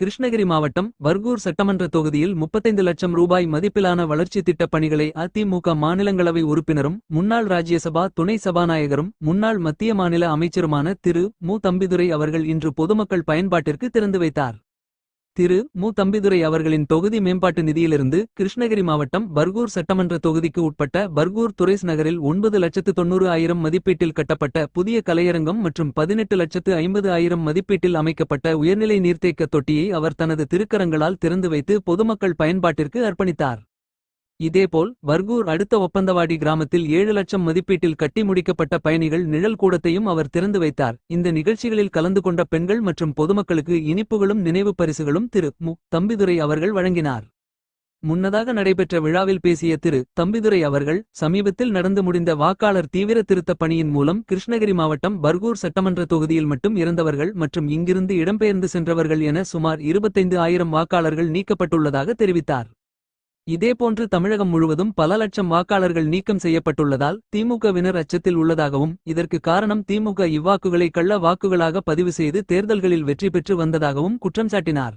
கிருஷ்ணகிரி மாவட்டம் வர்கூர் சட்டமன்ற தொகுதியில் முப்பத்தைந்து லட்சம் ரூபாய் மதிப்பிலான வளர்ச்சி திட்டப் பணிகளை அதிமுக மாநிலங்களவை உறுப்பினரும் முன்னாள் ராஜ்யசபா துணை சபாநாயகரும் முன்னாள் மத்திய மாநில அமைச்சருமான திரு. மு. தம்பிதுரை அவர்கள் இன்று பொதுமக்கள் பயன்பாட்டிற்கு திறந்து வைத்தார். திரு மு. தம்பிதுரை அவர்களின் தொகுதி மேம்பாட்டு நிதியிலிருந்து கிருஷ்ணகிரி மாவட்டம் பர்கூர் சட்டமன்ற தொகுதிக்கு உட்பட்ட பர்கூர் துரைஸ் நகரில் ஒன்பது லட்சத்து தொண்ணூறு ஆயிரம் மதிப்பீட்டில் கட்டப்பட்ட புதிய கலையரங்கம் மற்றும் பதினெட்டு லட்சத்து ஐம்பது ஆயிரம் மதிப்பீட்டில் அமைக்கப்பட்ட உயர்நிலை நீர்த்தேக்க தொட்டியை அவர் தனது திருக்கரங்களால் திறந்து வைத்து பொதுமக்கள் பயன்பாட்டிற்கு அர்ப்பணித்தார். இதேபோல் வர்கூர் அடுத்த ஒப்பந்தவாடி கிராமத்தில் ஏழு லட்சம் மதிப்பீட்டில் கட்டி முடிக்கப்பட்ட பயணிகள் நிழல் கூடத்தையும் அவர் திறந்து வைத்தார். இந்த நிகழ்ச்சிகளில் கலந்து கொண்ட பெண்கள் மற்றும் பொதுமக்களுக்கு இனிப்புகளும் நினைவு பரிசுகளும் திரு. மு. தம்பிதுரை அவர்கள் வழங்கினார். முன்னதாக நடைபெற்ற விழாவில் பேசிய திரு. தம்பிதுரை அவர்கள் சமீபத்தில் நடந்து முடிந்த வாக்காளர் தீவிர திருத்தப் பணியின் மூலம் கிருஷ்ணகிரி மாவட்டம் பர்கூர் சட்டமன்ற தொகுதியில் மட்டும் இறந்தவர்கள் மற்றும் இங்கிருந்து இடம்பெயர்ந்து சென்றவர்கள் என சுமார் இருபத்தைந்து ஆயிரம் வாக்காளர்கள் நீக்கப்பட்டுள்ளதாக தெரிவித்தார். இதேபோன்று தமிழகம் முழுவதும் பல லட்சம் வாக்காளர்கள் நீக்கம் செய்யப்பட்டுள்ளதால் திமுகவினர் அச்சத்தில் உள்ளதாகவும் இதற்கு காரணம் திமுக இவ்வாக்குகளை கள்ள வாக்குகளாக பதிவு செய்து தேர்தல்களில் வெற்றி பெற்று வந்ததாகவும் குற்றம் சாட்டினார்.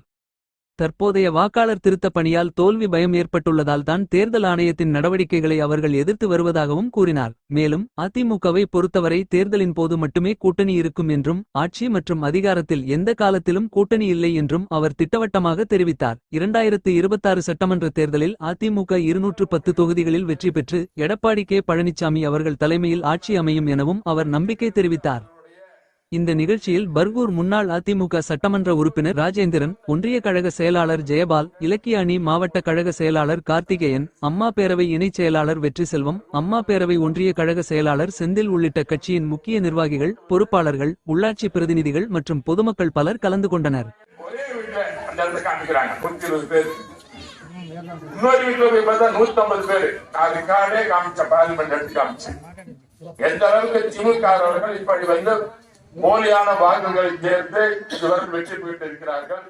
தற்போதைய வாக்காளர் திருத்தப் பணியால் தோல்வி பயம் ஏற்பட்டுள்ளதால் தான் தேர்தல் ஆணையத்தின் நடவடிக்கைகளை அவர்கள் எதிர்த்து வருவதாகவும் கூறினார். மேலும் அதிமுகவை பொறுத்தவரை தேர்தலின் போது மட்டுமே கூட்டணி இருக்கும் என்றும் ஆட்சி மற்றும் அதிகாரத்தில் எந்த காலத்திலும் கூட்டணி இல்லை என்றும் அவர் திட்டவட்டமாக தெரிவித்தார். இரண்டாயிரத்து இருபத்தாறு சட்டமன்ற தேர்தலில் அதிமுக இருநூற்று பத்து தொகுதிகளில் வெற்றி பெற்று எடப்பாடி கே. பழனிசாமி அவர்கள் தலைமையில் ஆட்சி அமையும் எனவும் அவர் நம்பிக்கை தெரிவித்தார். இந்த நிகழ்ச்சியில் பர்கூர் முன்னாள் அதிமுக சட்டமன்ற உறுப்பினர் ராஜேந்திரன் ஒன்றிய கழக செயலாளர் ஜெயபால் இலக்கிய அணி மாவட்ட கழக செயலாளர் கார்த்திகேயன் அம்மா பேரவை இணைச் செயலாளர் வெற்றி செல்வம் அம்மா பேரவை ஒன்றிய கழக செயலாளர் செந்தில் உள்ளிட்ட கட்சியின் முக்கிய நிர்வாகிகள் பொறுப்பாளர்கள் உள்ளாட்சி பிரதிநிதிகள் மற்றும் பொதுமக்கள் பலர் கலந்து கொண்டனர். இன்னொரு வீட்டுல போய் பார்த்தா நூத்தி ஐம்பது நான் ரெக்கார்டே பார்லிமெண்ட் எடுத்து காமிச்சேன். எந்த அளவுக்கு திமுக அவர்கள் இப்படி வந்து போலியான வாக்குகளை சேர்த்து இவர்கள் வெற்றி பெற்றிருக்கிறார்கள்.